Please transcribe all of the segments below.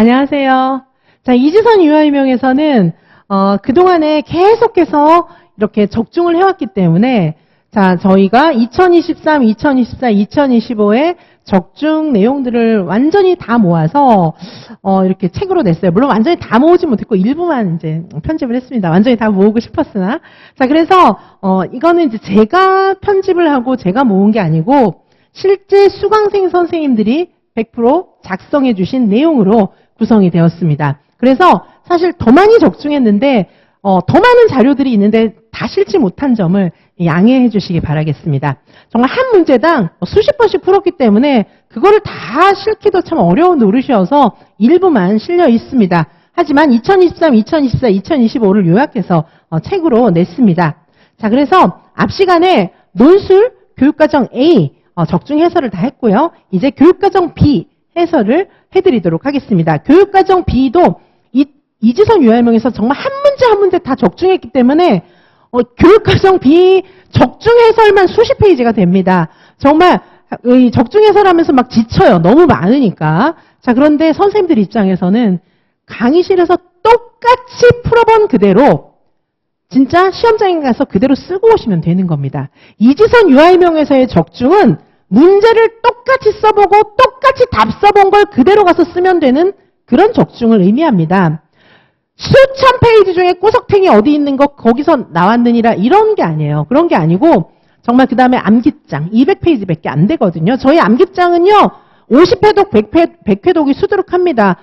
안녕하세요. 자, 이지선 유아유명에서는 어, 그동안에 계속해서 이렇게 적중을 해왔기 때문에 자, 저희가 2023, 2024, 2025의 적중 내용들을 완전히 다 모아서 어, 이렇게 책으로 냈어요. 물론 완전히 다 모으지 못했고 일부만 이제 편집을 했습니다. 완전히 다 모으고 싶었으나 자, 그래서 어, 이거는 이제 제가 편집을 하고 제가 모은 게 아니고 실제 수강생 선생님들이 100% 작성해 주신 내용으로 구성이 되었습니다. 그래서 사실 더 많이 적중했는데 어, 더 많은 자료들이 있는데 다 실지 못한 점을 양해해 주시기 바라겠습니다. 정말 한 문제당 수십 번씩 풀었기 때문에 그거를 다 실기도 참 어려운 노릇이어서 일부만 실려 있습니다. 하지만 2023, 2024, 2025를 요약해서 어, 책으로 냈습니다. 자, 그래서 앞 시간에 논술 교육과정 A 어, 적중 해설을 다 했고요. 이제 교육과정 B 해설을 해드리도록 하겠습니다. 교육과정 B도 이, 이지선 유할명에서 정말 한 문제 한 문제 다 적중했기 때문에 어, 교육과정 B 적중 해설만 수십 페이지가 됩니다. 정말 이 적중 해설하면서 막 지쳐요. 너무 많으니까. 자 그런데 선생님들 입장에서는 강의실에서 똑같이 풀어본 그대로 진짜 시험장에 가서 그대로 쓰고 오시면 되는 겁니다. 이지선 유아일명에서의 적중은 문제를 똑같이 써보고 똑같이 답 써본 걸 그대로 가서 쓰면 되는 그런 적중을 의미합니다. 수천 페이지 중에 꼬석탱이 어디 있는 거 거기서 나왔느니라 이런 게 아니에요. 그런 게 아니고 정말 그 다음에 암기장 200페이지밖에 안 되거든요. 저희 암기장은요 50회독, 100회, 100회독이 수두룩합니다.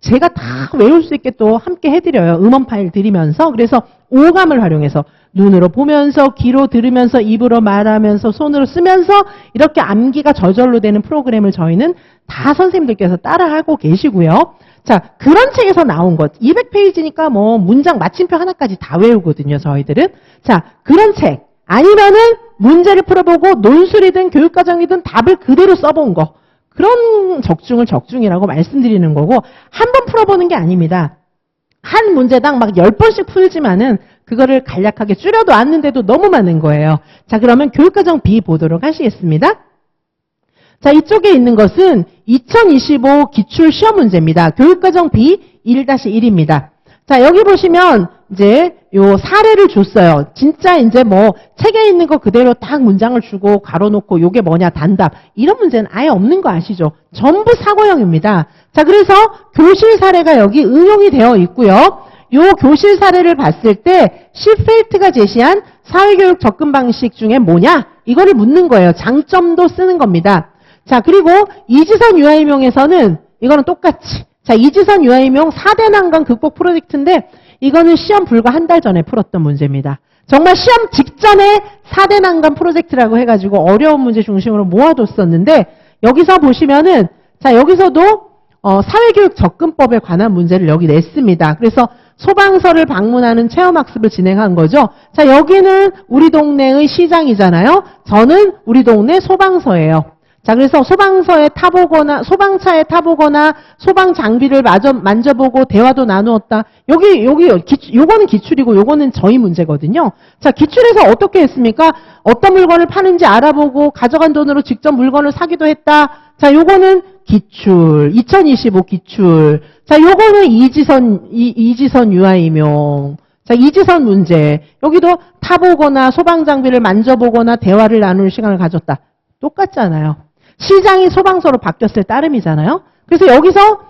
제가 다 외울 수 있게 또 함께 해드려요. 음원 파일 드리면서. 그래서 오감을 활용해서 눈으로 보면서, 귀로 들으면서, 입으로 말하면서, 손으로 쓰면서 이렇게 암기가 저절로 되는 프로그램을 저희는 다 선생님들께서 따라하고 계시고요. 자, 그런 책에서 나온 것. 200페이지니까 뭐 문장 마침표 하나까지 다 외우거든요, 저희들은. 자, 그런 책. 아니면은 문제를 풀어보고 논술이든 교육과정이든 답을 그대로 써본 거. 그런 적중을 적중이라고 말씀드리는 거고 한 번 풀어보는 게 아닙니다. 한 문제당 막 10번씩 풀지만은 그거를 간략하게 줄여도 않는데도 너무 많은 거예요. 자 그러면 교육과정 B 보도록 하시겠습니다. 자 이쪽에 있는 것은 2025 기출 시험 문제입니다. 교육과정 B 1-1입니다. 자 여기 보시면 이제 요 사례를 줬어요. 진짜 이제 뭐 책에 있는 거 그대로 딱 문장을 주고 가로 놓고 요게 뭐냐 단답 이런 문제는 아예 없는 거 아시죠? 전부 사고형입니다. 자 그래서 교실 사례가 여기 응용이 되어 있고요. 요 교실 사례를 봤을 때 시펠트가 제시한 사회교육 접근 방식 중에 뭐냐? 이거를 묻는 거예요. 장점도 쓰는 겁니다. 자 그리고 이지선 유아임용에서는 이거는 똑같이 자 이지선 유아임용 4대 난관 극복 프로젝트인데 이거는 시험 불과 한 달 전에 풀었던 문제입니다. 정말 시험 직전에 4대 난관 프로젝트라고 해가지고 어려운 문제 중심으로 모아뒀었는데 여기서 보시면은 자 여기서도 어, 사회교육 접근법에 관한 문제를 여기 냈습니다. 그래서 소방서를 방문하는 체험학습을 진행한 거죠. 자 여기는 우리 동네의 시장이잖아요. 저는 우리 동네 소방서예요. 자, 그래서 소방서에 타보거나, 소방차에 타보거나, 소방 장비를 만져보고 대화도 나누었다. 여기, 여기, 기출, 요거는 기출이고 요거는 저희 문제거든요. 자, 기출에서 어떻게 했습니까? 어떤 물건을 파는지 알아보고, 가져간 돈으로 직접 물건을 사기도 했다. 자, 요거는 기출, 2025 기출. 자, 요거는 이지선, 이, 이지선 유아임용. 자, 이지선 문제. 여기도 타보거나, 소방 장비를 만져보거나, 대화를 나누는 시간을 가졌다. 똑같잖아요. 시장이 소방서로 바뀌었을 따름이잖아요. 그래서 여기서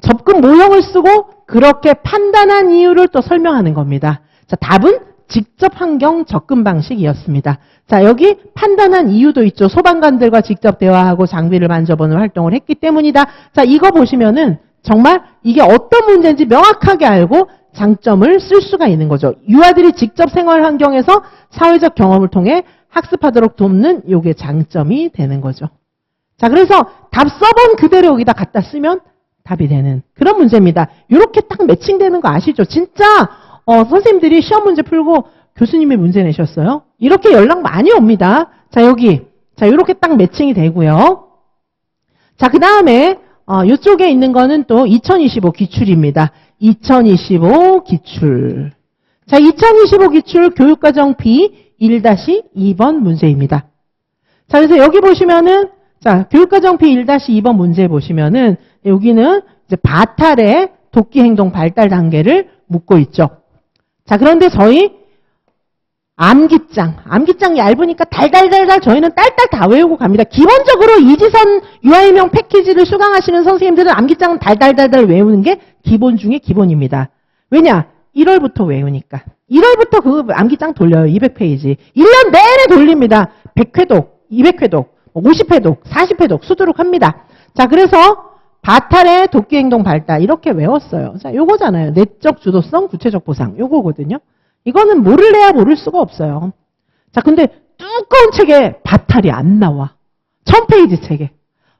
접근 모형을 쓰고 그렇게 판단한 이유를 또 설명하는 겁니다. 자, 답은 직접 환경 접근 방식이었습니다. 자, 여기 판단한 이유도 있죠. 소방관들과 직접 대화하고 장비를 만져보는 활동을 했기 때문이다. 자, 이거 보시면은 정말 이게 어떤 문제인지 명확하게 알고 장점을 쓸 수가 있는 거죠. 유아들이 직접 생활 환경에서 사회적 경험을 통해 학습하도록 돕는 요게 장점이 되는 거죠. 자, 그래서 답 써본 그대로 여기다 갖다 쓰면 답이 되는 그런 문제입니다. 이렇게 딱 매칭되는 거 아시죠? 진짜 어, 선생님들이 시험 문제 풀고 교수님이 문제 내셨어요? 이렇게 연락 많이 옵니다. 자, 여기. 자, 이렇게 딱 매칭이 되고요. 자, 그 다음에 어, 이쪽에 있는 거는 또 2025 기출입니다. 2025 기출. 자, 2025 기출 교육과정 B 1-2번 문제입니다. 자, 그래서 여기 보시면은 자, 교육과정 P 1-2번 문제 보시면은 여기는 이제 바탈의 도끼 행동 발달 단계를 묻고 있죠. 자, 그런데 저희 암기장, 암기장 얇으니까 달달달달 저희는 딸딸 다 외우고 갑니다. 기본적으로 이지선 유아인명 패키지를 수강하시는 선생님들은 암기장은 달달달달 외우는 게 기본 중에 기본입니다. 왜냐? 1월부터 외우니까. 1월부터 그 암기장 돌려요. 200페이지. 1년 내내 돌립니다. 100회독, 200회독, 50회독, 40회독 수두룩 합니다. 자, 그래서 바탈의 도끼 행동 발달 이렇게 외웠어요. 자, 요거잖아요. 내적 주도성, 구체적 보상. 요거거든요. 이거는 모를 래야 모를 수가 없어요. 자, 근데 두꺼운 책에 바탈이 안 나와. 1000페이지 책에.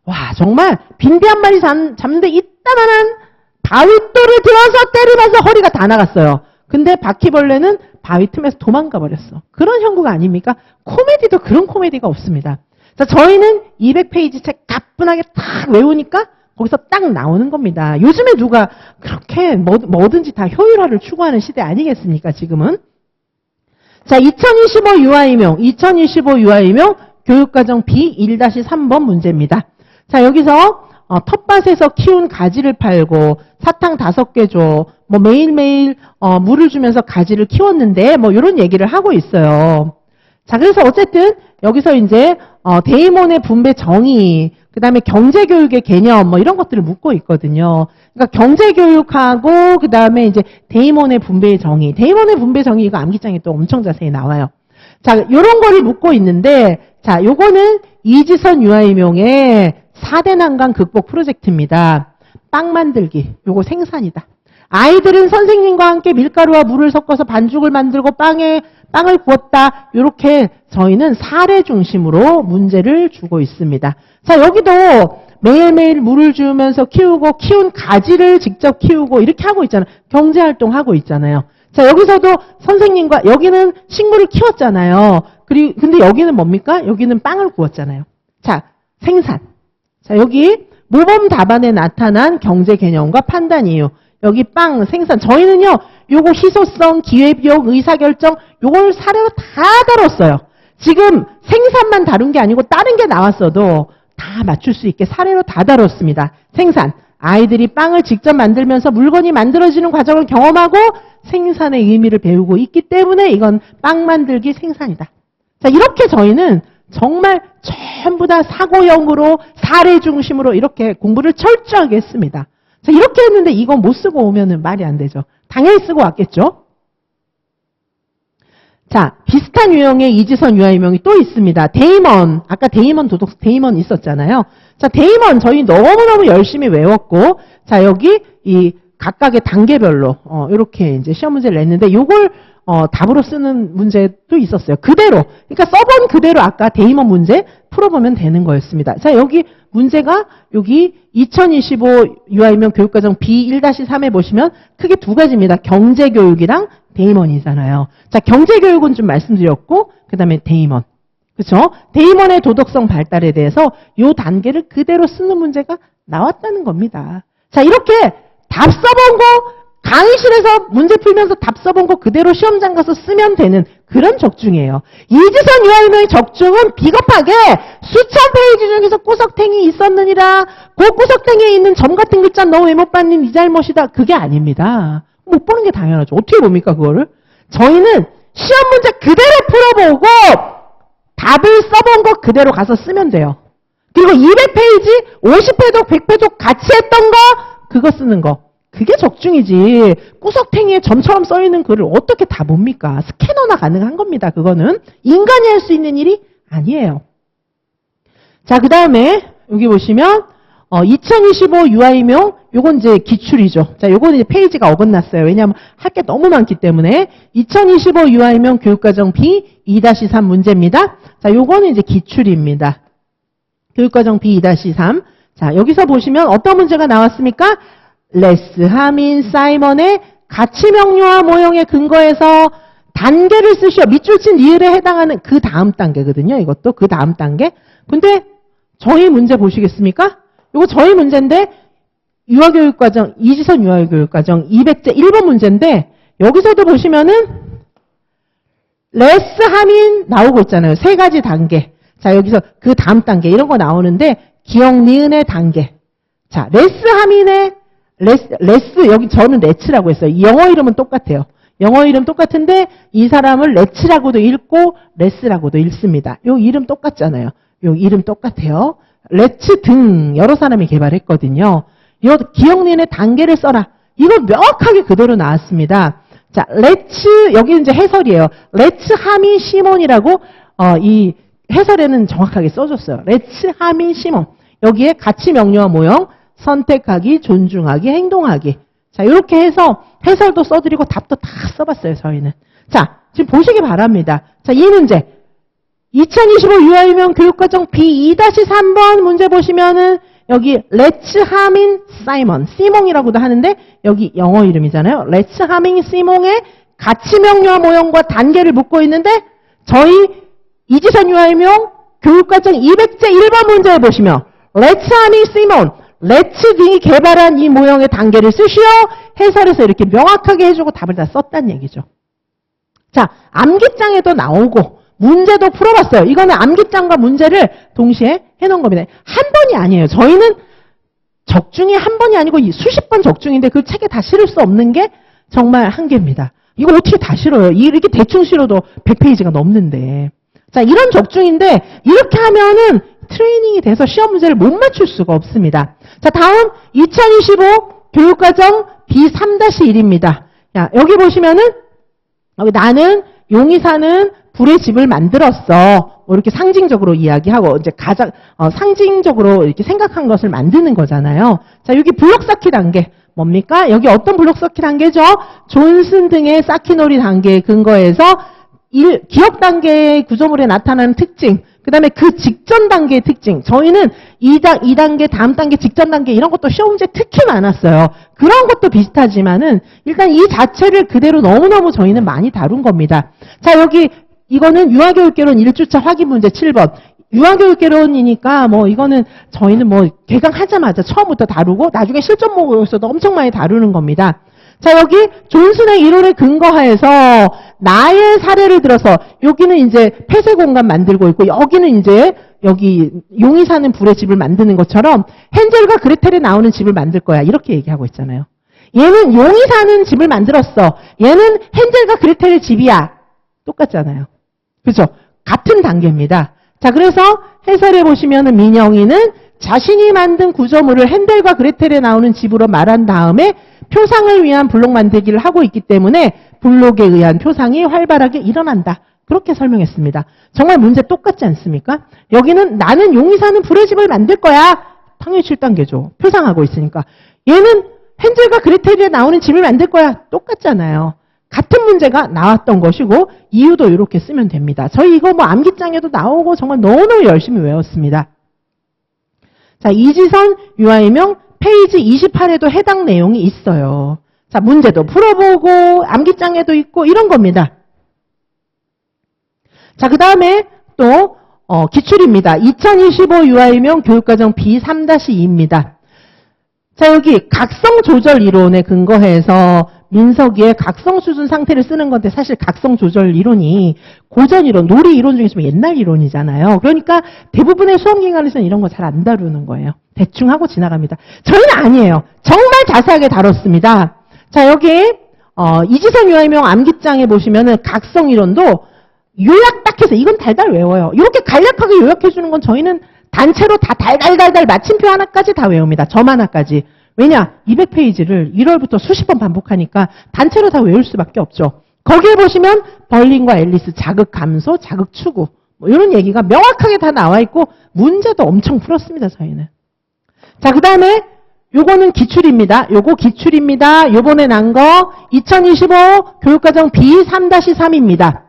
와, 정말 빈대 한 마리 잡, 잡는데 이따만한 바위돌을 들어서 때리면서 허리가 다 나갔어요. 근데 바퀴벌레는 바위 틈에서 도망가 버렸어. 그런 형구가 아닙니까? 코미디도 그런 코미디가 없습니다. 자, 저희는 200페이지 책 가뿐하게 탁 외우니까 거기서 딱 나오는 겁니다. 요즘에 누가 그렇게 뭐, 뭐든지 다 효율화를 추구하는 시대 아니겠습니까, 지금은? 자, 2025 유아임용, 2025 유아임용 교육과정 B1-3번 문제입니다. 자, 여기서 어, 텃밭에서 키운 가지를 팔고 사탕 다섯 개 줘. 뭐 매일매일 어, 물을 주면서 가지를 키웠는데 뭐 이런 얘기를 하고 있어요. 자, 그래서 어쨌든 여기서 이제 어, 데이몬의 분배 정의, 그 다음에 경제교육의 개념, 뭐 이런 것들을 묻고 있거든요. 그러니까 경제교육하고, 그 다음에 이제 데이몬의 분배의 정의. 데이몬의 분배 정의 이거 암기장에 또 엄청 자세히 나와요. 자, 요런 거를 묻고 있는데, 자, 요거는 이지선 유아임용의 4대 난관 극복 프로젝트입니다. 빵 만들기. 요거 생산이다. 아이들은 선생님과 함께 밀가루와 물을 섞어서 반죽을 만들고 빵에 빵을 구웠다. 이렇게 저희는 사례 중심으로 문제를 주고 있습니다. 자, 여기도 매일매일 물을 주면서 키우고 키운 가지를 직접 키우고 이렇게 하고 있잖아요. 경제활동 하고 있잖아요. 자, 여기서도 선생님과 여기는 식물을 키웠잖아요. 그리고 근데 여기는 뭡니까? 여기는 빵을 구웠잖아요. 자, 생산. 자, 여기 모범 답안에 나타난 경제 개념과 판단 이유. 여기 빵 생산. 저희는요, 요거 희소성, 기회비용, 의사결정, 요걸 사례로 다 다뤘어요. 지금 생산만 다룬 게 아니고 다른 게 나왔어도 다 맞출 수 있게 사례로 다 다뤘습니다. 생산. 아이들이 빵을 직접 만들면서 물건이 만들어지는 과정을 경험하고 생산의 의미를 배우고 있기 때문에 이건 빵 만들기 생산이다. 자, 이렇게 저희는 정말 전부 다 사고형으로 사례 중심으로 이렇게 공부를 철저하게 했습니다. 자, 이렇게 했는데 이건 못 쓰고 오면은 말이 안 되죠. 당연히 쓰고 왔겠죠? 자, 비슷한 유형의 이지선 유아유명이 또 있습니다. 데이먼. 아까 데이먼 도덕, 데이먼 있었잖아요. 자, 데이먼 저희 너무너무 열심히 외웠고, 자, 여기 이 각각의 단계별로, 어, 이렇게 이제 시험 문제를 냈는데, 요걸, 어, 답으로 쓰는 문제도 있었어요. 그대로. 그러니까 써본 그대로 아까 데이먼 문제 풀어보면 되는 거였습니다. 자, 여기 문제가 여기 2025 유아이명 교육과정 B1-3에 보시면 크게 두 가지입니다. 경제교육이랑 데이먼이잖아요. 자, 경제교육은 좀 말씀드렸고, 그 다음에 데이먼. 그쵸? 데이먼의 도덕성 발달에 대해서 요 단계를 그대로 쓰는 문제가 나왔다는 겁니다. 자, 이렇게 답 써본 거, 강의실에서 문제 풀면서 답 써본 거 그대로 시험장 가서 쓰면 되는 그런 적중이에요. 이지선 유아인의 적중은 비겁하게 수천 페이지 중에서 구석탱이 있었느니라 그 구석탱이에 있는 점 같은 글자 너 왜 못 봤니 네 잘못이다 그게 아닙니다. 못 보는 게 당연하죠. 어떻게 봅니까 그거를? 저희는 시험 문제 그대로 풀어보고 답을 써본 거 그대로 가서 쓰면 돼요. 그리고 200페이지, 50회독, 100회독 같이 했던 거 그거 쓰는 거. 그게 적중이지. 구석탱이에 점처럼 써있는 글을 어떻게 다 봅니까? 스캐너나 가능한 겁니다. 그거는. 인간이 할 수 있는 일이 아니에요. 자, 그 다음에 여기 보시면 어, 2025 유아이명 요건 이제 기출이죠. 자, 요건 이제 페이지가 어긋났어요. 왜냐하면 할 게 너무 많기 때문에 2025 유아이명 교육과정 B 2-3 문제입니다. 자, 요거는 이제 기출입니다. 교육과정 B 2-3. 자, 여기서 보시면 어떤 문제가 나왔습니까? 레스, 하민, 사이먼의 가치 명료화 모형에 근거해서 단계를 쓰시오. 밑줄 친 리을에 해당하는 그 다음 단계거든요. 이것도 그 다음 단계. 근데 저희 문제 보시겠습니까? 이거 저희 문제인데 유아교육과정, 이지선 유아교육과정 200제 1번 문제인데 여기서도 보시면은 레스 하민 나오고 있잖아요. 세 가지 단계. 자, 여기서 그 다음 단계 이런 거 나오는데 기억 니은의 단계. 자, 레스 하민의 레스, 레스, 여기 저는 레츠라고 했어요. 영어 이름은 똑같아요. 영어 이름 똑같은데 이 사람을 레츠라고도 읽고 레스라고도 읽습니다. 요 이름 똑같잖아요. 요 이름 똑같아요. 레츠 등 여러 사람이 개발했거든요. 요 기억니은의 단계를 써라. 이거 명확하게 그대로 나왔습니다. 자, 레츠 여기 이제 해설이에요. 레츠 하미 시몬이라고 어, 이 해설에는 정확하게 써줬어요. 레츠 하미 시몬. 여기에 가치 명료와 모형, 선택하기, 존중하기, 행동하기. 자, 이렇게 해서 해설도 써드리고 답도 다 써봤어요, 저희는. 자, 지금 보시기 바랍니다. 자, 이 문제. 2025 유아유명 교육과정 B2-3번 문제 보시면은 여기 레츠 하민 사이먼, 시몽이라고도 하는데 여기 영어 이름이잖아요. 레츠 하민 시몽의 가치 명료와 모형과 단계를 묻고 있는데 저희 이지선 유아유명 교육과정 200제 1번 문제에 보시면 레츠 하민 시몬, 레츠 등이 개발한 이 모형의 단계를 쓰시오 해설에서 이렇게 명확하게 해주고 답을 다 썼다는 얘기죠. 자, 암기장에도 나오고 문제도 풀어봤어요. 이거는 암기장과 문제를 동시에 해놓은 겁니다. 한 번이 아니에요. 저희는 적중이 한 번이 아니고 수십 번 적중인데 그 책에 다 실을 수 없는 게 정말 한계입니다. 이거 어떻게 다 실어요? 이렇게 대충 실어도 100페이지가 넘는데. 자, 이런 적중인데 이렇게 하면은 트레이닝이 돼서 시험 문제를 못 맞출 수가 없습니다. 자, 다음 2025 교육과정 B3-1입니다. 야, 여기 보시면은 여기 나는 용의사는 불의 집을 만들었어. 뭐 이렇게 상징적으로 이야기하고 이제 가장 어, 상징적으로 이렇게 생각한 것을 만드는 거잖아요. 자, 여기 블록 쌓기 단계 뭡니까? 여기 어떤 블록 쌓기 단계죠? 존슨 등의 쌓기놀이 단계에 근거해서 일, 기억 단계의 구조물에 나타나는 특징, 그 다음에 그 직전 단계의 특징. 저희는 2단, 2단계, 다음 단계, 직전 단계 이런 것도 시험 문제 특히 많았어요. 그런 것도 비슷하지만은 일단 이 자체를 그대로 너무너무 저희는 많이 다룬 겁니다. 자, 여기 이거는 유아교육개론 1주차 확인 문제 7번. 유아교육개론이니까 뭐 이거는 저희는 뭐 개강하자마자 처음부터 다루고 나중에 실전 모의고사도 엄청 많이 다루는 겁니다. 자, 여기 존슨의 이론에 근거하여서 나의 사례를 들어서 여기는 이제 폐쇄 공간 만들고 있고 여기는 이제 여기 용이 사는 불의 집을 만드는 것처럼 헨젤과 그레텔에 나오는 집을 만들 거야. 이렇게 얘기하고 있잖아요. 얘는 용이 사는 집을 만들었어. 얘는 헨젤과 그레텔의 집이야. 똑같잖아요. 그죠? 같은 단계입니다. 자, 그래서 해설해 보시면은 민영이는 자신이 만든 구조물을 헨델과 그레텔에 나오는 집으로 말한 다음에 표상을 위한 블록 만들기를 하고 있기 때문에 블록에 의한 표상이 활발하게 일어난다. 그렇게 설명했습니다. 정말 문제 똑같지 않습니까? 여기는 나는 용이 사는 불의 집을 만들 거야. 당연히 7단계죠. 표상하고 있으니까. 얘는 헨젤과 그레텔에 나오는 집을 만들 거야. 똑같잖아요. 같은 문제가 나왔던 것이고 이유도 이렇게 쓰면 됩니다. 저희 이거 뭐 암기장에도 나오고 정말 너무너무 열심히 외웠습니다. 자, 이지선 유아이명 페이지 28에도 해당 내용이 있어요. 자, 문제도 풀어보고 암기장에도 있고 이런 겁니다. 자, 그 다음에 또 어, 기출입니다. 2025 유아이명 교육과정 B3-2입니다. 자, 여기 각성 조절 이론에 근거해서 민석이의 각성 수준 상태를 쓰는 건데 사실 각성 조절 이론이 고전 이론, 놀이 이론 중에서 옛날 이론이잖아요. 그러니까 대부분의 수험 기관에서는 이런 거 잘 안 다루는 거예요. 대충 하고 지나갑니다. 저희는 아니에요. 정말 자세하게 다뤘습니다. 자, 여기 어, 이지선 유아명 암기장에 보시면은 각성 이론도 요약 딱 해서 이건 달달 외워요. 이렇게 간략하게 요약해 주는 건 저희는 단체로 다 달달달달 마침표 하나까지 다 외웁니다. 점 하나까지. 왜냐? 200페이지를 1월부터 수십 번 반복하니까 단체로 다 외울 수밖에 없죠. 거기에 보시면 벌린과 앨리스 자극 감소, 자극 추구 뭐 이런 얘기가 명확하게 다 나와 있고 문제도 엄청 풀었습니다. 저희는. 자, 그 다음에 요거는 기출입니다. 요거 기출입니다. 요번에 난 거 2025 교육과정 B3-3입니다.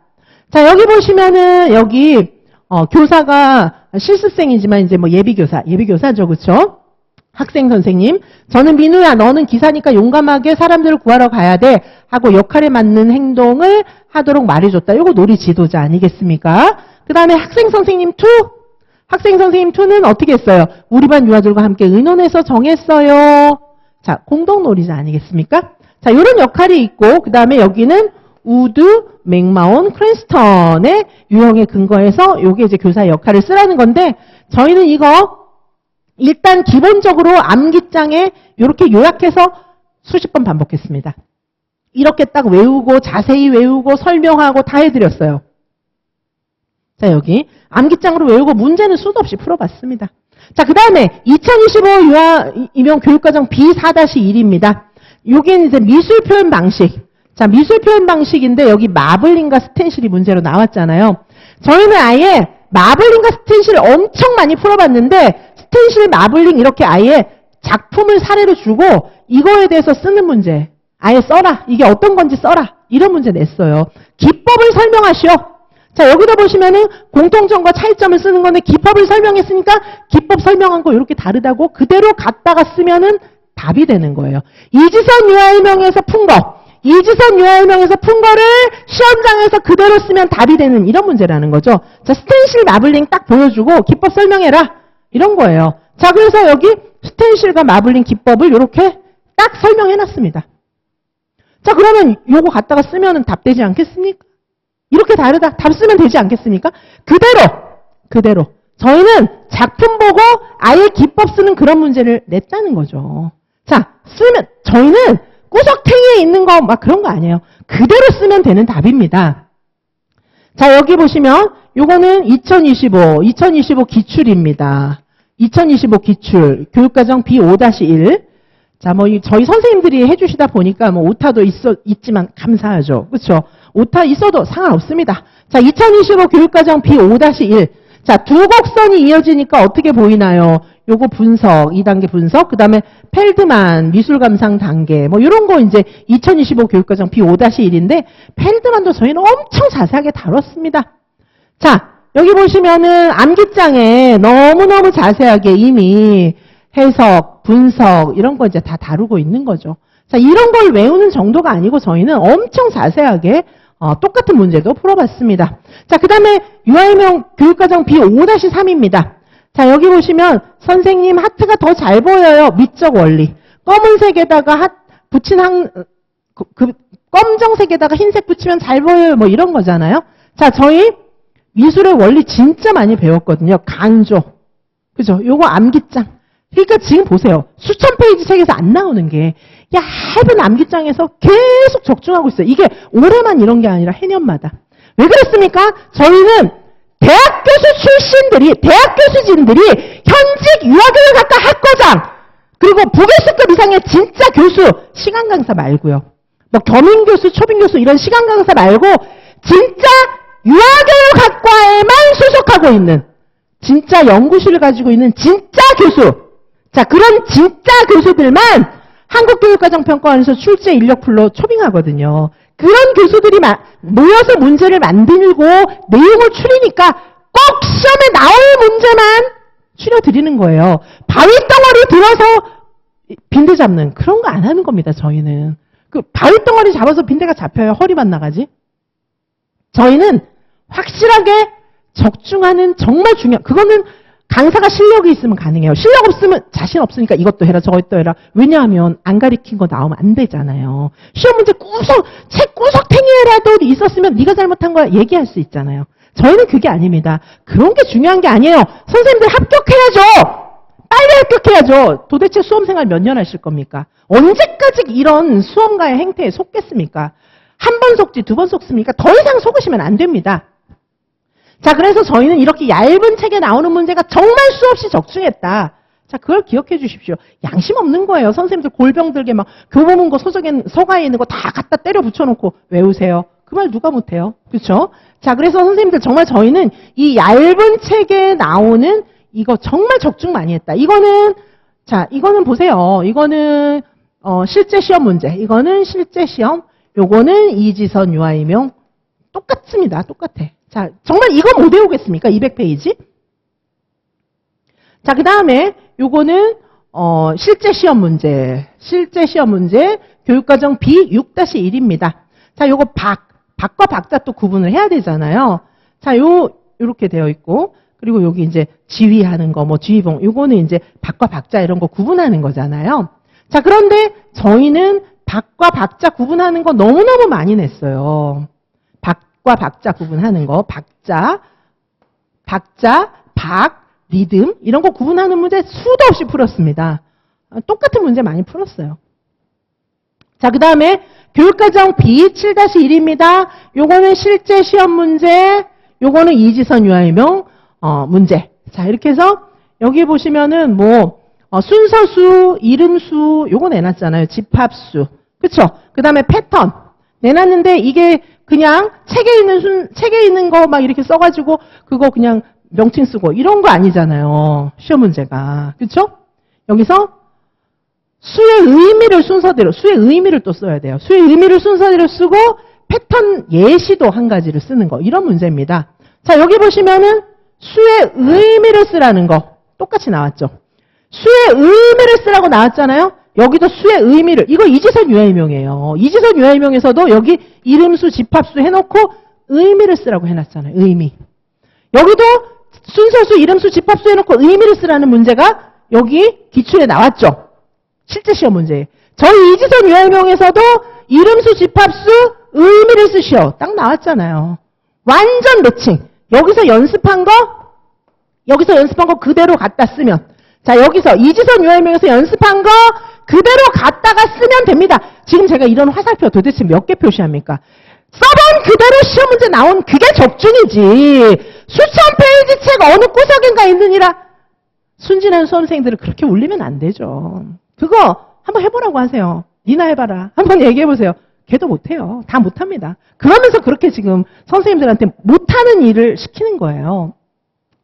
자, 여기 보시면은 여기 어, 교사가 실습생이지만 이제 뭐 예비교사, 예비교사죠. 그렇죠? 학생 선생님, 저는 민우야, 너는 기사니까 용감하게 사람들을 구하러 가야 돼. 하고 역할에 맞는 행동을 하도록 말해줬다. 이거 놀이 지도자 아니겠습니까? 그 다음에 학생 선생님 2. 학생 선생님 2는 어떻게 했어요? 우리 반 유아들과 함께 의논해서 정했어요. 자, 공동 놀이자 아니겠습니까? 자, 이런 역할이 있고, 그 다음에 여기는 우드, 맥마온, 크랜스턴의 유형에 근거해서 요게 이제 교사의 역할을 쓰라는 건데, 저희는 이거 일단 기본적으로 암기장에 이렇게 요약해서 수십 번 반복했습니다. 이렇게 딱 외우고 자세히 외우고 설명하고 다 해드렸어요. 자, 여기 암기장으로 외우고 문제는 수도 없이 풀어봤습니다. 자, 그 다음에 2025 유아 임용 교육과정 B4-1입니다. 여기는 이제 미술 표현 방식. 자, 미술 표현 방식인데 여기 마블링과 스텐실이 문제로 나왔잖아요. 저희는 아예 마블링과 스텐실을 엄청 많이 풀어봤는데 스텐실, 마블링 이렇게 아예 작품을 사례로 주고 이거에 대해서 쓰는 문제. 아예 써라. 이게 어떤 건지 써라. 이런 문제 냈어요. 기법을 설명하시오. 자, 여기다 보시면은 공통점과 차이점을 쓰는 건데 기법을 설명했으니까 기법 설명한 거 이렇게 다르다고 그대로 갖다가 쓰면은 답이 되는 거예요. 이지선 유아일명에서 푼 거, 이지선 유아일명에서 푼 거를 시험장에서 그대로 쓰면 답이 되는 이런 문제라는 거죠. 자, 스텐실 마블링 딱 보여주고 기법 설명해라. 이런 거예요. 자, 그래서 여기 스텐실과 마블링 기법을 이렇게 딱 설명해 놨습니다. 자, 그러면 요거 갖다가 쓰면은 답 되지 않겠습니까? 이렇게 다르다. 답 쓰면 되지 않겠습니까? 그대로, 그대로. 저희는 작품 보고 아예 기법 쓰는 그런 문제를 냈다는 거죠. 자, 쓰면, 저희는 구석탱이에 있는 거 막 그런 거 아니에요. 그대로 쓰면 되는 답입니다. 자, 여기 보시면 요거는 2025, 2025 기출입니다. 2025 기출, 교육과정 B5-1. 자, 뭐, 이 저희 선생님들이 해주시다 보니까 뭐, 오타도 있어, 있지만 감사하죠. 그쵸? 오타 있어도 상관없습니다. 자, 2025 교육과정 B5-1. 자, 두 곡선이 이어지니까 어떻게 보이나요? 요거 분석, 2단계 분석, 그 다음에 펠드만, 미술 감상 단계, 뭐, 요런 거 이제 2025 교육과정 B5-1인데, 펠드만도 저희는 엄청 자세하게 다뤘습니다. 자, 여기 보시면은 암기장에 너무너무 자세하게 이미 해석, 분석, 이런 거 이제 다 다루고 있는 거죠. 자, 이런 걸 외우는 정도가 아니고 저희는 엄청 자세하게 어, 똑같은 문제도 풀어봤습니다. 자, 그 다음에 유아일명 교육과정 B5-3입니다. 자, 여기 보시면 선생님 하트가 더 잘 보여요. 미적 원리. 검은색에다가 하, 붙인 한, 그, 그 검정색에다가 흰색 붙이면 잘 보여요. 뭐 이런 거잖아요. 자, 저희 미술의 원리 진짜 많이 배웠거든요. 강조. 그죠? 요거 암기장. 그러니까 지금 보세요. 수천 페이지 책에서 안 나오는 게 얇은 암기장에서 계속 적중하고 있어요. 이게 올해만 이런 게 아니라 해년마다. 왜 그랬습니까? 저희는 대학 교수 출신들이, 대학 교수진들이 현직 유아교육 학과 학과장, 그리고 부교수급 이상의 진짜 교수, 시간 강사 말고요. 뭐 겸임 교수, 초빙 교수 이런 시간 강사 말고 진짜 유아교육 학과에만 소속하고 있는 진짜 연구실을 가지고 있는 진짜 교수. 자, 그런 진짜 교수들만 한국교육과정평가원에서 출제 인력풀로 초빙하거든요. 그런 교수들이 마- 모여서 문제를 만들고 내용을 추리니까 꼭 시험에 나올 문제만 추려드리는 거예요. 바위 덩어리 들어서 빈대 잡는 그런 거 안 하는 겁니다, 저희는. 그 바위 덩어리 잡아서 빈대가 잡혀요. 허리만 나가지. 저희는 확실하게 적중하는 정말 중요한, 그거는 강사가 실력이 있으면 가능해요. 실력 없으면 자신 없으니까 이것도 해라 저것도 해라. 왜냐하면 안 가리킨 거 나오면 안 되잖아요. 시험 문제 구석 책 구석탱이라도 있었으면 네가 잘못한 거야 얘기할 수 있잖아요. 저희는 그게 아닙니다. 그런 게 중요한 게 아니에요. 선생님들 합격해야죠. 빨리 합격해야죠. 도대체 수험생활 몇 년 하실 겁니까? 언제까지 이런 수험가의 행태에 속겠습니까? 한 번 속지 두 번 속습니까? 더 이상 속으시면 안 됩니다. 자, 그래서 저희는 이렇게 얇은 책에 나오는 문제가 정말 수없이 적중했다. 자, 그걸 기억해 주십시오. 양심 없는 거예요. 선생님들 골병 들게 막 교보문고 소속에, 서가에 있는 거 다 갖다 때려 붙여놓고 외우세요. 그 말 누가 못해요? 그렇죠? 자, 그래서 선생님들 정말 저희는 이 얇은 책에 나오는 이거 정말 적중 많이 했다. 이거는 자, 이거는 보세요. 이거는 어, 실제 시험 문제. 이거는 실제 시험. 요거는 이지선 유아이명 똑같습니다. 똑같아. 자, 정말 이거 못 외우겠습니까? 200페이지? 자, 그 다음에 요거는 어, 실제 시험 문제. 실제 시험 문제 교육과정 B6-1입니다. 자, 요거 박, 박과 박자 또 구분을 해야 되잖아요. 자, 요 요렇게 되어 있고 그리고 여기 이제 지휘하는 거, 뭐 지휘봉, 요거는 이제 박과 박자 이런 거 구분하는 거잖아요. 자, 그런데 저희는 박과 박자 구분하는 거 너무너무 많이 냈어요. 박과 박자 구분하는 거, 박자, 박자, 박, 리듬 이런 거 구분하는 문제 수도 없이 풀었습니다. 아, 똑같은 문제 많이 풀었어요. 자, 그 다음에 교육과정 B 7-1입니다. 요거는 실제 시험 문제, 요거는 이지선 유아유명 어, 문제. 자, 이렇게 해서 여기 보시면은 뭐 어, 순서수, 이름수 요거 내놨잖아요. 집합수. 그쵸? 그 다음에 패턴 내놨는데 이게 그냥 책에 있는 순, 책에 있는 거 막 이렇게 써가지고 그거 그냥 명칭 쓰고 이런 거 아니잖아요. 시험 문제가. 그쵸? 여기서 수의 의미를 순서대로, 수의 의미를 또 써야 돼요. 수의 의미를 순서대로 쓰고 패턴 예시도 한 가지를 쓰는 거. 이런 문제입니다. 자, 여기 보시면은 수의 의미를 쓰라는 거. 똑같이 나왔죠. 수의 의미를 쓰라고 나왔잖아요. 여기도 수의 의미를. 이거 이지선 유해명이에요. 이지선 유해명에서도 여기 이름수, 집합수 해놓고 의미를 쓰라고 해놨잖아요. 의미. 여기도 순서수, 이름수, 집합수 해놓고 의미를 쓰라는 문제가 여기 기출에 나왔죠. 실제 시험 문제. 저희 이지선 유해명에서도 이름수, 집합수, 의미를 쓰시오. 딱 나왔잖아요. 완전 매칭. 여기서 연습한 거, 여기서 연습한 거 그대로 갖다 쓰면. 자, 여기서 이지선 유해명에서 연습한 거 그대로 갖다가 쓰면 됩니다. 지금 제가 이런 화살표 도대체 몇 개 표시합니까? 써본 그대로 시험 문제 나온 그게 적중이지. 수천 페이지 책 어느 구석인가 있느니라. 순진한 수험생들을 그렇게 울리면 안 되죠. 그거 한번 해보라고 하세요. 니나 해봐라. 한번 얘기해보세요. 걔도 못해요. 다 못합니다. 그러면서 그렇게 지금 선생님들한테 못하는 일을 시키는 거예요.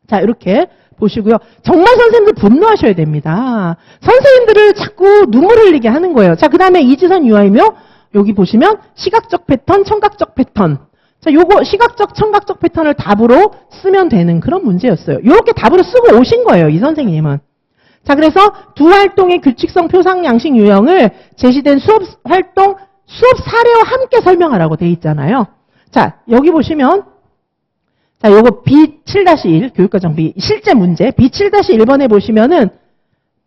자, 이렇게 보시고요. 정말 선생님들 분노하셔야 됩니다. 선생님들을 자꾸 눈물 흘리게 하는 거예요. 자, 그 다음에 이지선 유아이며 여기 보시면 시각적 패턴, 청각적 패턴. 자, 요거 시각적, 청각적 패턴을 답으로 쓰면 되는 그런 문제였어요. 요렇게 답으로 쓰고 오신 거예요, 이 선생님은. 자, 그래서 두 활동의 규칙성 표상 양식 유형을 제시된 수업 활동, 수업 사례와 함께 설명하라고 돼 있잖아요. 자, 여기 보시면 자, 요거 B7-1 교육과정 B 실제 문제 B7-1번에 보시면은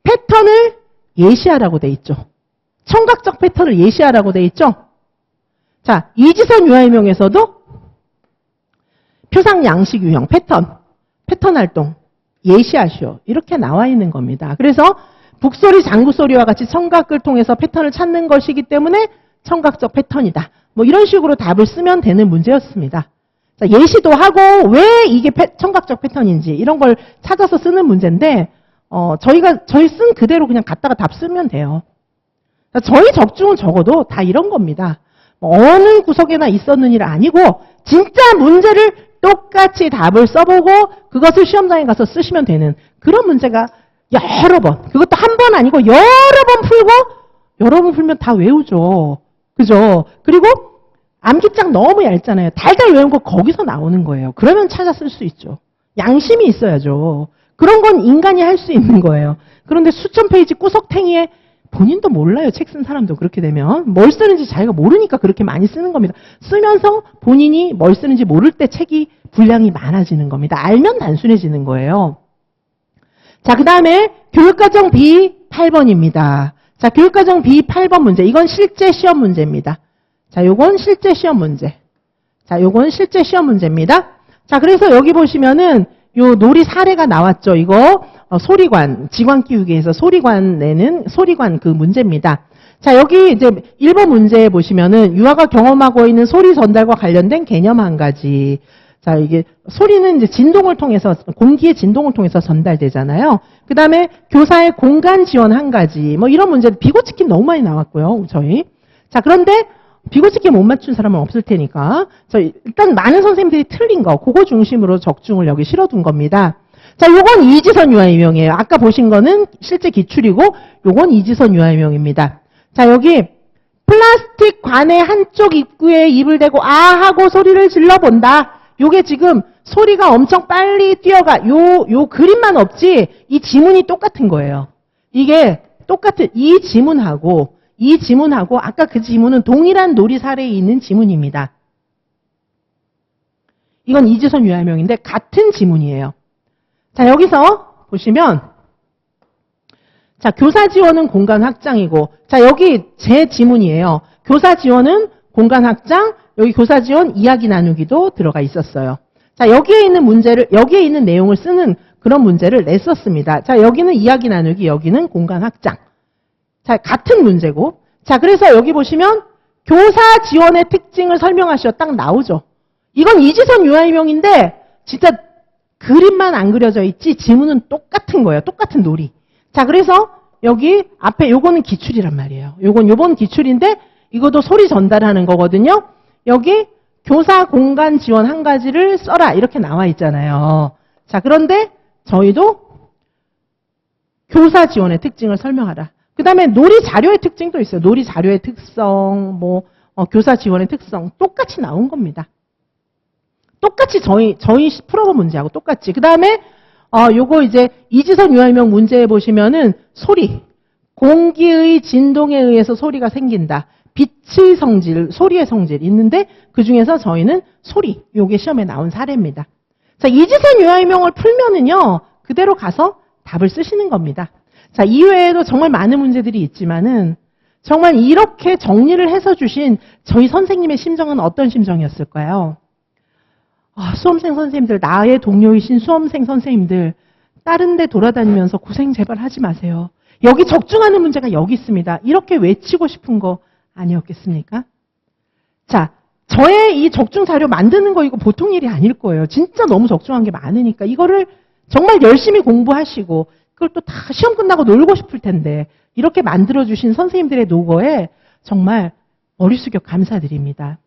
패턴을 예시하라고 돼 있죠. 청각적 패턴을 예시하라고 돼 있죠. 자, 이지선 유아유명에서도 표상 양식 유형 패턴 패턴 활동 예시하시오. 이렇게 나와 있는 겁니다. 그래서 북소리, 장구소리와 같이 청각을 통해서 패턴을 찾는 것이기 때문에 청각적 패턴이다. 뭐 이런 식으로 답을 쓰면 되는 문제였습니다. 자, 예시도 하고 왜 이게 패- 청각적 패턴인지 이런 걸 찾아서 쓰는 문제인데 어, 저희가 저희 쓴 그대로 그냥 갖다가 답 쓰면 돼요. 자, 저희 적중은 적어도 다 이런 겁니다. 뭐 어느 구석에나 있었느니라 아니고 진짜 문제를 똑같이 답을 써보고 그것을 시험장에 가서 쓰시면 되는 그런 문제가 여러 번 그것도 한 번 아니고 여러 번 풀고 여러 번 풀면 다 외우죠. 그죠? 그리고 암기장 너무 얇잖아요. 달달 외운 거 거기서 나오는 거예요. 그러면 찾아 쓸 수 있죠. 양심이 있어야죠. 그런 건 인간이 할 수 있는 거예요. 그런데 수천 페이지 구석탱이에 본인도 몰라요. 책 쓴 사람도 그렇게 되면. 뭘 쓰는지 자기가 모르니까 그렇게 많이 쓰는 겁니다. 쓰면서 본인이 뭘 쓰는지 모를 때 책이 분량이 많아지는 겁니다. 알면 단순해지는 거예요. 자, 그 다음에 교육과정 B 8번입니다. 자, 교육과정 B 8번 문제. 이건 실제 시험 문제입니다. 자, 요건 실제 시험 문제. 자, 요건 실제 시험 문제입니다. 자, 그래서 여기 보시면은 요 놀이 사례가 나왔죠. 이거 어, 소리관, 지관 키우기에서 소리관 내는 소리관 그 문제입니다. 자, 여기 이제 1번 문제 보시면은 유아가 경험하고 있는 소리 전달과 관련된 개념 한 가지. 자, 이게 소리는 이제 진동을 통해서 공기의 진동을 통해서 전달되잖아요. 그다음에 교사의 공간 지원 한 가지. 뭐 이런 문제 비고 치킨 너무 많이 나왔고요. 저희. 자, 그런데 비고치키 못 맞춘 사람은 없을 테니까. 저 일단 많은 선생님들이 틀린 거, 그거 중심으로 적중을 여기 실어둔 겁니다. 자, 요건 이지선 유아유형이에요. 아까 보신 거는 실제 기출이고, 요건 이지선 유아유형입니다. 자, 여기 플라스틱 관의 한쪽 입구에 입을 대고 아 하고 소리를 질러본다. 요게 지금 소리가 엄청 빨리 뛰어가. 요, 요 그림만 없지, 이 지문이 똑같은 거예요. 이게 똑같은, 이 지문하고, 이 지문하고 아까 그 지문은 동일한 놀이 사례에 있는 지문입니다. 이건 이지선 유아명인데 같은 지문이에요. 자, 여기서 보시면 자, 교사 지원은 공간 확장이고 자, 여기 제 지문이에요. 교사 지원은 공간 확장, 여기 교사 지원 이야기 나누기도 들어가 있었어요. 자, 여기에 있는 문제를 여기에 있는 내용을 쓰는 그런 문제를 냈었습니다. 자, 여기는 이야기 나누기, 여기는 공간 확장. 자, 같은 문제고. 자, 그래서 여기 보시면 교사 지원의 특징을 설명하시오. 딱 나오죠. 이건 이지선 유아이명인데 진짜 그림만 안 그려져 있지 지문은 똑같은 거예요. 똑같은 놀이. 자, 그래서 여기 앞에 요거는 기출이란 말이에요. 요건 요번 기출인데 이것도 소리 전달하는 거거든요. 여기 교사 공간 지원 한 가지를 써라 이렇게 나와 있잖아요. 자, 그런데 저희도 교사 지원의 특징을 설명하라. 그 다음에 놀이 자료의 특징도 있어요. 놀이 자료의 특성, 뭐 어, 교사 지원의 특성 똑같이 나온 겁니다. 똑같이 저희 저희 풀어본 문제하고 똑같이. 그 다음에 어 요거 이제 이지선 유할명 문제에 보시면은 소리, 공기의 진동에 의해서 소리가 생긴다. 빛의 성질, 소리의 성질 있는데 그 중에서 저희는 소리, 요게 시험에 나온 사례입니다. 자, 이지선 유할명을 풀면은요 그대로 가서 답을 쓰시는 겁니다. 자, 이외에도 정말 많은 문제들이 있지만은 정말 이렇게 정리를 해서 주신 저희 선생님의 심정은 어떤 심정이었을까요? 아, 수험생 선생님들, 나의 동료이신 수험생 선생님들, 다른 데 돌아다니면서 고생 제발 하지 마세요. 여기 적중하는 문제가 여기 있습니다. 이렇게 외치고 싶은 거 아니었겠습니까? 자, 저의 이 적중 자료 만드는 거 이거 보통 일이 아닐 거예요. 진짜 너무 적중한 게 많으니까 이거를 정말 열심히 공부하시고 그걸 또 다 시험 끝나고 놀고 싶을 텐데 이렇게 만들어주신 선생님들의 노고에 정말 머리 숙여 감사드립니다.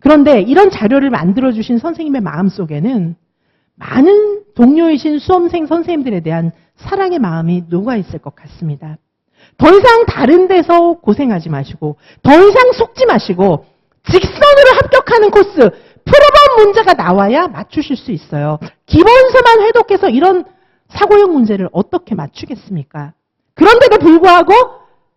그런데 이런 자료를 만들어주신 선생님의 마음속에는 많은 동료이신 수험생 선생님들에 대한 사랑의 마음이 녹아있을 것 같습니다. 더 이상 다른 데서 고생하지 마시고, 더 이상 속지 마시고, 직선으로 합격하는 코스, 풀어본 문제가 나와야 맞추실 수 있어요. 기본서만 회독해서 이런 사고형 문제를 어떻게 맞추겠습니까? 그런데도 불구하고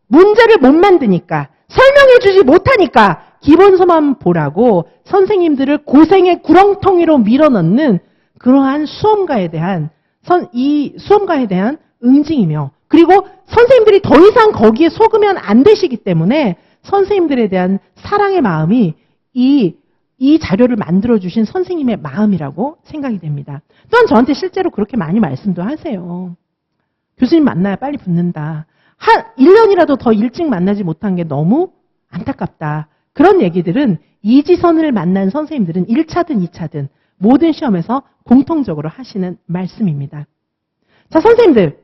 문제를 못 만드니까, 설명해 주지 못하니까, 기본서만 보라고 선생님들을 고생의 구렁텅이로 밀어넣는 그러한 수험가에 대한 선, 이 수험가에 대한 응징이며 그리고 선생님들이 더 이상 거기에 속으면 안 되시기 때문에 선생님들에 대한 사랑의 마음이 이, 이 자료를 만들어 주신 선생님의 마음이라고 생각이 됩니다. 또한 저한테 실제로 그렇게 많이 말씀도 하세요. 교수님 만나야 빨리 붙는다. 한 1년이라도 더 일찍 만나지 못한 게 너무 안타깝다. 그런 얘기들은 이지선을 만난 선생님들은 1차든 2차든 모든 시험에서 공통적으로 하시는 말씀입니다. 자, 선생님들.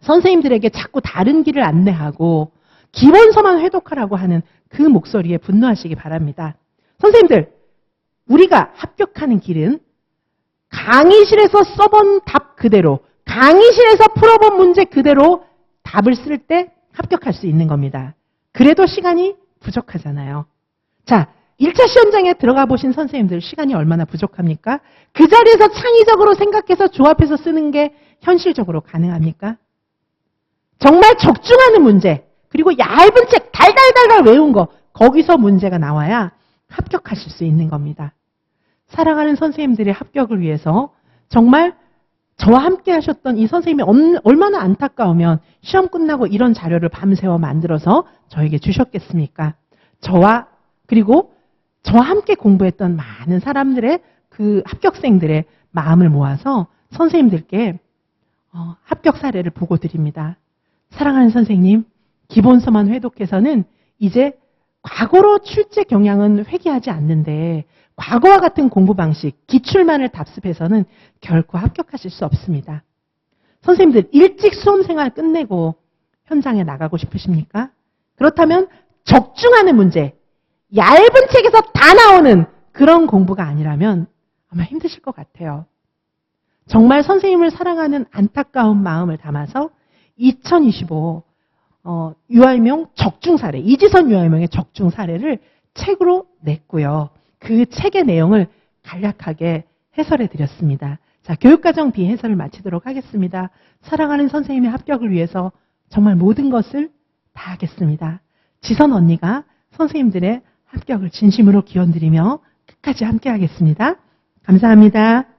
선생님들에게 자꾸 다른 길을 안내하고 기본서만 회독하라고 하는 그 목소리에 분노하시기 바랍니다. 선생님들, 우리가 합격하는 길은 강의실에서 써본 답 그대로, 강의실에서 풀어본 문제 그대로 답을 쓸 때 합격할 수 있는 겁니다. 그래도 시간이 부족하잖아요. 자, 1차 시험장에 들어가 보신 선생님들 시간이 얼마나 부족합니까? 그 자리에서 창의적으로 생각해서 조합해서 쓰는 게 현실적으로 가능합니까? 정말 적중하는 문제, 그리고 얇은 책 달달달달 외운 거, 거기서 문제가 나와야 합격하실 수 있는 겁니다. 사랑하는 선생님들의 합격을 위해서 정말 저와 함께 하셨던 이 선생님이 얼마나 안타까우면 시험 끝나고 이런 자료를 밤새워 만들어서 저에게 주셨겠습니까? 저와 그리고 저와 함께 공부했던 많은 사람들의 그 합격생들의 마음을 모아서 선생님들께 어, 합격 사례를 보고 드립니다. 사랑하는 선생님, 기본서만 회독해서는 이제 과거로 출제 경향은 회귀하지 않는데 과거와 같은 공부 방식, 기출만을 답습해서는 결코 합격하실 수 없습니다. 선생님들 일찍 수험 생활 끝내고 현장에 나가고 싶으십니까? 그렇다면 적중하는 문제, 얇은 책에서 다 나오는 그런 공부가 아니라면 아마 힘드실 것 같아요. 정말 선생님을 사랑하는 안타까운 마음을 담아서 2025 어, 유아명 적중 사례, 이지선 유아명의 적중 사례를 책으로 냈고요. 그 책의 내용을 간략하게 해설해 드렸습니다. 자, 교육과정 비해설을 마치도록 하겠습니다. 사랑하는 선생님의 합격을 위해서 정말 모든 것을 다 하겠습니다. 지선 언니가 선생님들의 합격을 진심으로 기원드리며 끝까지 함께 하겠습니다. 감사합니다.